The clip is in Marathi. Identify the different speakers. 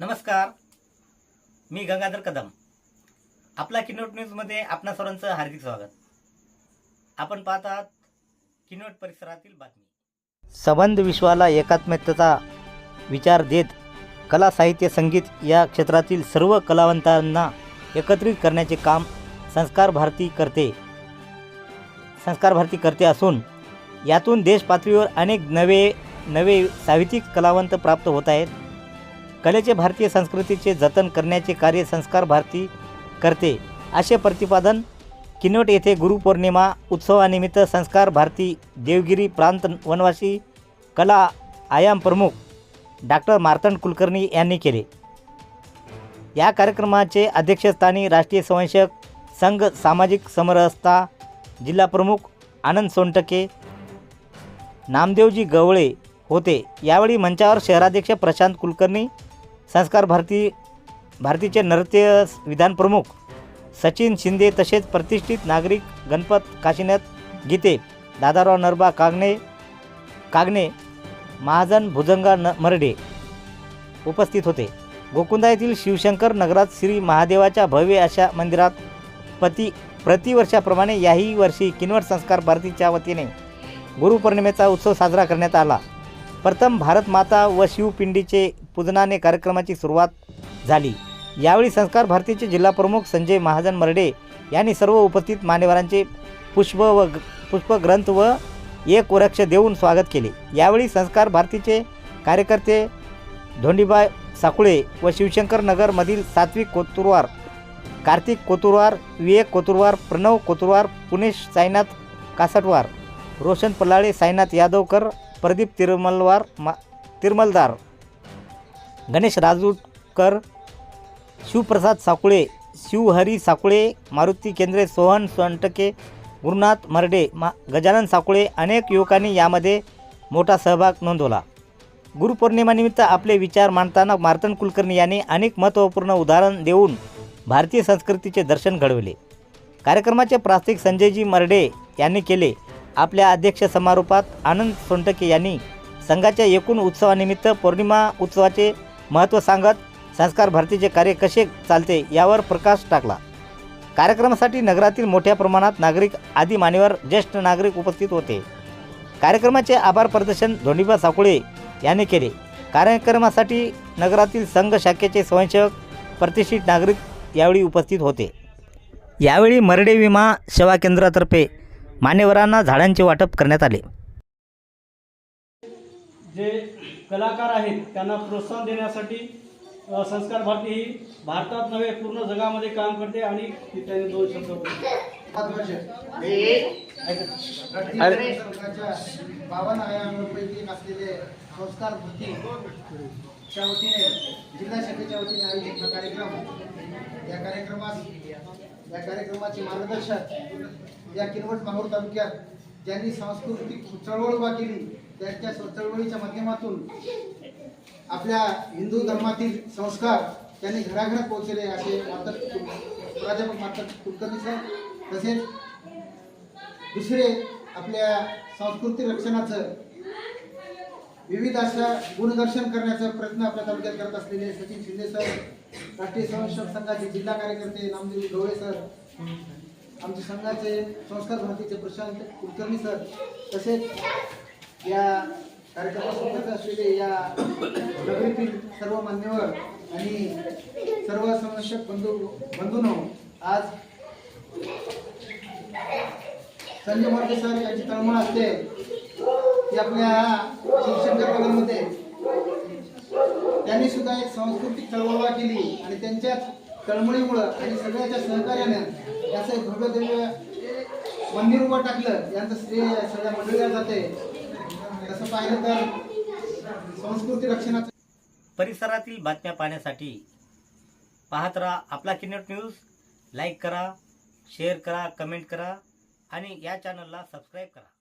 Speaker 1: नमस्कार. मी गंगाधर कदम. आपला किनोट न्यूजमध्ये आपणा सर्वांचं हार्दिक स्वागत. आपण पाहत आहात किनोट परिसरातील बातमी. संबंध विश्वाला एकात्मतेचा विचार देत कला साहित्य संगीत या क्षेत्रातील सर्व कलावंतांना एकत्रित करण्याचे काम संस्कार भारती करते. संस्कार भारती करते असून यातून देशपातळीवर अनेक नवे नवे साहित्यिक कलावंत प्राप्त होत आहेत. कलेचे भारतीय संस्कृतीचे जतन करण्याचे कार्य संस्कार भारती करते. असे प्रतिपादन किनवट येथे गुरुपौर्णिमा उत्सवानिमित्त संस्कार भारती देवगिरी प्रांत वनवासी कला आयाम प्रमुख डॉक्टर मार्तंड कुलकर्णी यांनी केले. या कार्यक्रमाचे अध्यक्षस्थानी राष्ट्रीय स्वयंसेवक संघ सामाजिक समरसता जिल्हा प्रमुख आनंद सोनटके नामदेवजी गवळे होते. यावेळी मंचावर शहराध्यक्ष प्रशांत कुलकर्णी संस्कार भारती भारतीचे नृत्य विधान प्रमुख सचिन शिंदे तसेच प्रतिष्ठित नागरिक गणपत काशीनाथ गीते दादाराव नरबा कागणे कागणे महाजन भुजंगा न मरडे उपस्थित होते. गोकुंदा येथील शिवशंकर नगरात श्री महादेवाच्या भव्य अशा मंदिरात पती प्रतिवर्षाप्रमाणे याही वर्षी किनवट संस्कार भारतीच्या वतीने गुरुपौर्णिमेचा उत्सव साजरा करण्यात आला. प्रथम भारत माता व शिवपिंडीचे पूजनाने कार्यक्रमाची सुरुवात झाली. यावेळी संस्कार भारतीचे जिल्हाप्रमुख संजय महाजन मर्डे यांनी सर्व उपस्थित मान्यवरांचे पुष्प व ग- पुष्पग्रंथ व एक वृक्ष देऊन स्वागत केले. यावेळी संस्कार भारतीचे कार्यकर्ते धोंडीबा साकुळे व शिवशंकर नगरमधील सात्विक कोतुरवार कार्तिक कोतुरवार विवेक कोतुरवार प्रणव कोतुरवार पुणेश साईनाथ कासटवार रोशन पल्लाळे साईनाथ यादवकर प्रदीप तिरुमलवार मा तिरमलदार गणेश राजूटकर शिवप्रसाद साकुळे शिवहरी साकुळे मारुती केंद्रे सोहन सोनटके गुरुनाथ मरडे मा गजानन साकुळे अनेक युवकांनी यामध्ये मोठा सहभाग नोंदवला. गुरुपौर्णिमानिमित्त आपले विचार मांडताना मार्तन कुलकर्णी यांनी अनेक महत्त्वपूर्ण उदाहरण देऊन भारतीय संस्कृतीचे दर्शन घडविले. कार्यक्रमाचे प्रास्तिक संजयजी मरडे यांनी केले. आपल्या अध्यक्ष समारोपात आनंद सोनटके यांनी संघाच्या एकूण उत्सवानिमित्त पौर्णिमा उत्सवाचे महत्त्व सांगत संस्कार भारतीचे कार्य कसे चालते यावर प्रकाश टाकला. कार्यक्रमासाठी नगरातील मोठ्या प्रमाणात नागरिक आदी मान्यवर ज्येष्ठ नागरिक उपस्थित होते. कार्यक्रमाचे आभार प्रदर्शन धोंडीबा साकुळे यांनी केले. कार्यक्रमासाठी नगरातील संघ शाखेचे स्वयंसेवक प्रतिष्ठित नागरिक यावेळी उपस्थित होते. यावेळी मरडे विमा सेवा केंद्रातर्फे मान्यवरांना झाडांचे वाटप करण्यात आले.
Speaker 2: जे कलाकार आहेत त्यांना प्रोत्साहन देण्यासाठी संस्कार भारती ही भारतात नव्हे पूर्ण जगामध्ये काम करते आणि त्यांनी दोन शब्द
Speaker 3: बावन्न आयामांपैकी असलेले संस्कार भरतीच्या वतीने जिल्हा शाखेच्या वतीने आयोजित हा कार्यक्रम. या कार्यक्रमास या कार्यक्रमाचे मार्गदर्शक या किनवट माहूर तालुक्यात ज्यांनी सांस्कृतिक चळवळ उभा केली त्यांच्या चळवळीच्या माध्यमातून आपल्या हिंदू धर्मातील संस्कार त्यांनी घराघरात पोहोचले असे मातक प्राध्यापक मातक कुलकर्णी सर तसेच दुसरे आपल्या सांस्कृतिक रक्षणाचं विविध अशा गुणदर्शन करण्याचा प्रयत्न आपल्या तालुक्यात करत असलेले सचिन शिंदे सर राष्ट्रीय स्वयंसेवक संघाचे जिल्हा कार्यकर्ते नामदेवी ढोळे सर आमचे संघाचे संस्कार भारतीचे प्रशांत कुलकर्णी सर तसेच या कार्यक्रमासोबत असलेले या नगरीतील सर्व मान्यवर आणि सर्व संरक्षक बंधू बंधूंनो आज संजय मोर्चे सर यांची तळमळ असते. ते आपल्या शिवशंकर नगरमध्ये त्यांनी सुद्धा एक सांस्कृतिक चळवळ केली आणि त्यांच्याच तळमळीमुळं आणि सगळ्याच्या सहकार्यानं याचं एक भव्य दिव्य मंदिर उभं टाकलं. यांचं श्रेय सगळ्या मंडळीला जाते. तसं पाहिलं तर संस्कृती रक्षणाचं
Speaker 1: परिसरातील बातम्या पाहण्यासाठी पाहत राहा आपला किनट न्यूज. लाईक करा शेअर करा कमेंट करा आणि या चॅनलला सबस्क्राईब करा.